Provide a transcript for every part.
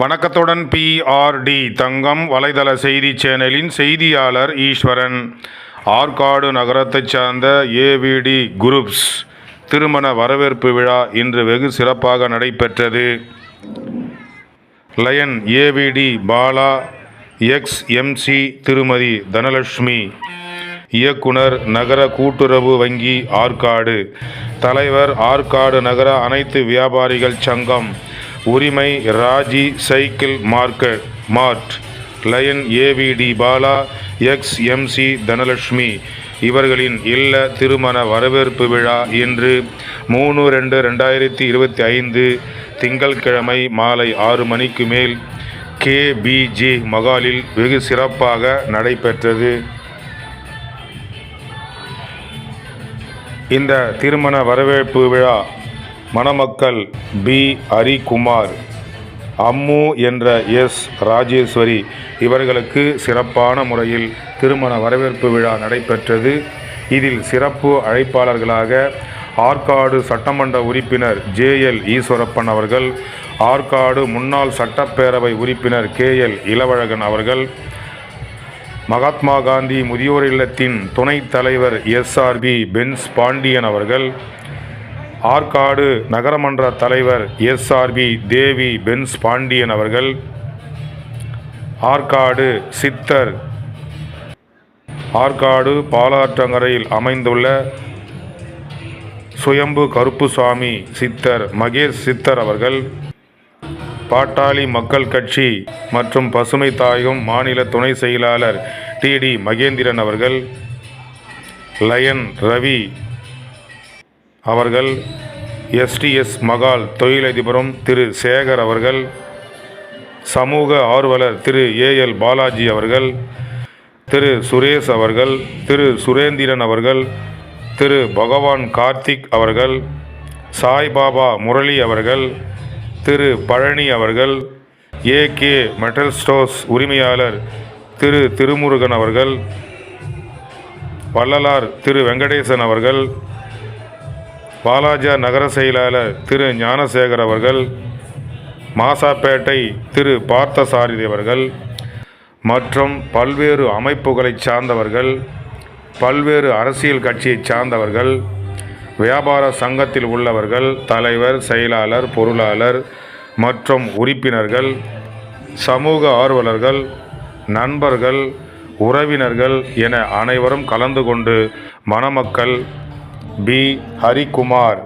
வணக்கத்துடன் பிஆர்டி தங்கம் வலைதள செய்தி சேனலின் செய்தியாளர் ஈஸ்வரன். ஆற்காடு நகரத்தைச் சார்ந்த ஏவிடி குரூப்ஸ் திருமண வரவேற்பு விழா இன்று வெகு சிறப்பாக நடைபெற்றது. Lion AVT Bala ex MC திருமதி தனலட்சுமி. இயக்குனர் நகர கூட்டுறவு வங்கி ஆற்காடு. தலைவர் ஆற்காடு நகர அனைத்து வியாபாரிகள் சங்கம். உரிமை Raji cycle market mart Lion AVT Bala ex MC Dhanalakshmi. இவர்களின் இல்ல திருமண வரவேற்பு விழா இன்று மூணு ரெண்டு ரெண்டாயிரத்தி இருபத்தி ஐந்து திங்கள்கிழமை மாலை ஆறு மணிக்கு மேல் கேபிஜே மகாலில் வெகு சிறப்பாக நடைபெற்றது. இந்த திருமண வரவேற்பு விழா மணமக்கள் பி. ஹரிகுமார் அம்மு என்ற எஸ். ராஜேஸ்வரி இவர்களுக்கு சிறப்பான முறையில் திருமண வரவேற்பு விழா நடைபெற்றது. இதில் சிறப்பு அழைப்பாளர்களாக ஆற்காடு சட்டமன்ற உறுப்பினர் ஜேஎல் ஈஸ்வரப்பன் அவர்கள் ஆற்காடு முன்னாள் சட்டப்பேரவை உறுப்பினர் கே. எல். இளவழகன் அவர்கள் மகாத்மா காந்தி முதியோர் இல்லத்தின் துணைத் தலைவர் எஸ்ஆர்பி பென்ஸ் பாண்டியன் அவர்கள் ஆற்காடு நகரமன்ற தலைவர் எஸ்ஆர்பி தேவி பென்ஸ் பாண்டியன் அவர்கள் ஆற்காடு சித்தர் ஆற்காடு பாலாற்றங்கரையில் அமைந்துள்ள சுயம்பு கருப்புசாமி சித்தர் மகேஷ் சித்தர் அவர்கள் பாட்டாளி மக்கள் கட்சி மற்றும் பசுமை தாயகம் மாநில துணை செயலாளர் டிடி மகேந்திரன் அவர்கள் லயன் ரவி அவர்கள் எஸ்டிஎஸ் மகால் தொழிலதிபரும் திரு சேகர் அவர்கள் சமூக ஆர்வலர் திரு ஏஎல் பாலாஜி அவர்கள் திரு சுரேஷ் அவர்கள் திரு சுரேந்திரன் அவர்கள் திரு பகவான் கார்த்திக் அவர்கள் சாய்பாபா முரளி அவர்கள் திரு பழனி அவர்கள் ஏகே மெட்டல் ஸ்டோர்ஸ் உரிமையாளர் திரு திருமுருகன் அவர்கள் வள்ளலார் திரு வெங்கடேசன் அவர்கள் வாலாஜா நகர செயலாளர் திரு ஞானசேகர் அவர்கள் மாசாப்பேட்டை திரு பார்த்தசாரதி அவர்கள் மற்றும் பல்வேறு அமைப்புகளைச் சார்ந்தவர்கள் பல்வேறு அரசியல் கட்சியைச் சார்ந்தவர்கள் வியாபார சங்கத்தில் உள்ளவர்கள் தலைவர் செயலாளர் பொருளாளர் மற்றும் உறுப்பினர்கள் சமூக ஆர்வலர்கள் நண்பர்கள் உறவினர்கள் என அனைவரும் கலந்து கொண்டு மணமக்கள் பி. ஹரிகுமார்.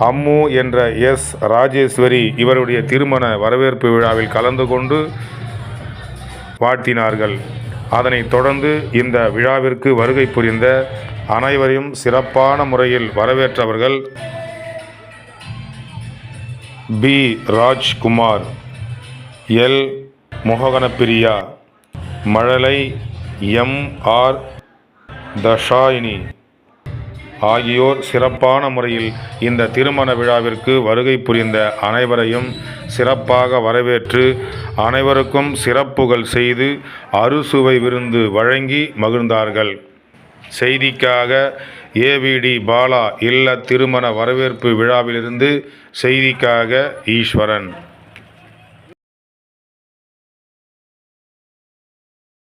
அம்மு என்ற எஸ். ராஜேஸ்வரி இவருடைய திருமண வரவேற்பு விழாவில் கலந்து கொண்டு வாழ்த்தினார்கள். அதனைத் தொடர்ந்து இந்த விழாவிற்கு வருகை புரிந்த அனைவரையும் சிறப்பான முறையில் வரவேற்றவர்கள் பி. ராஜ்குமார் எல். மோகனப்பிரியா மழலை எம். ஆர். தஷாயினி ஆகியோர் சிறப்பான முறையில் இந்த திருமண விழாவிற்கு வருகை புரிந்த அனைவரையும் சிறப்பாக வரவேற்று அனைவருக்கும் சிறப்புகள் செய்து அறுசுவை விருந்து வழங்கி மகிழ்ந்தார்கள். செய்திக்காக ஏவிடி பாலா இல்ல திருமண வரவேற்பு விழாவிலிருந்து செய்திக்காக ஈஸ்வரன்.